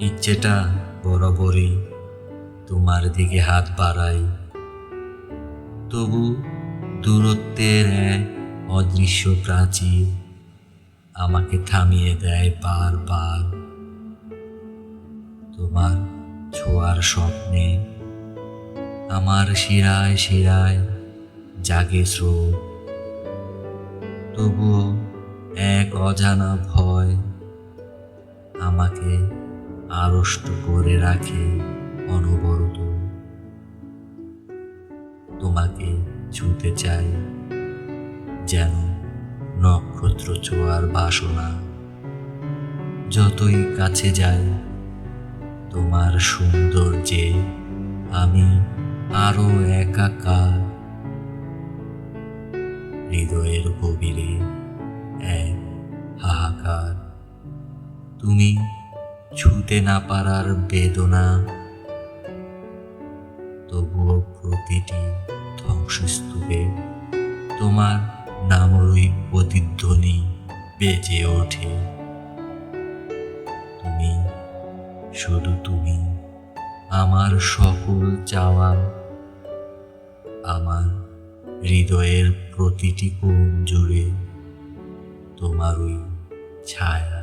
ইচ্ছেটা বরাবরই তোমার দিকে হাত বাড়াই। তবু দূরত্বের এক অদৃশ্য প্রাচীর আমাকে থামিয়ে দেয় বারবার। তোমার ছোঁয়ার স্বপ্নে আমার শিরায় শিরায় জাগে স্রোত। তবুও এক অজানা ভয় আমাকে আড়ষ্ট করে রাখে অনবরত। তোমাকে ছুঁতে চাই যেন নক্ষত্র ছোঁয়ার বাসনা। যতই কাছে যাই, তোমার সৌন্দর্যে আমি আরও একাকার। হৃদয়ের গভীরে এক হাহাকার। তুমি ছুতে না পারার বেদনা। তবুও প্রতিটি ধ্বংসস্তূপে তোমার নামরই প্রতিধ্বনি বেজে ওঠে। তুমি, শুধু তুমি, আমার সকল চাওয়া, আমার হৃদয়ের প্রতিটি কোণ জুড়ে তোমারই ছায়া।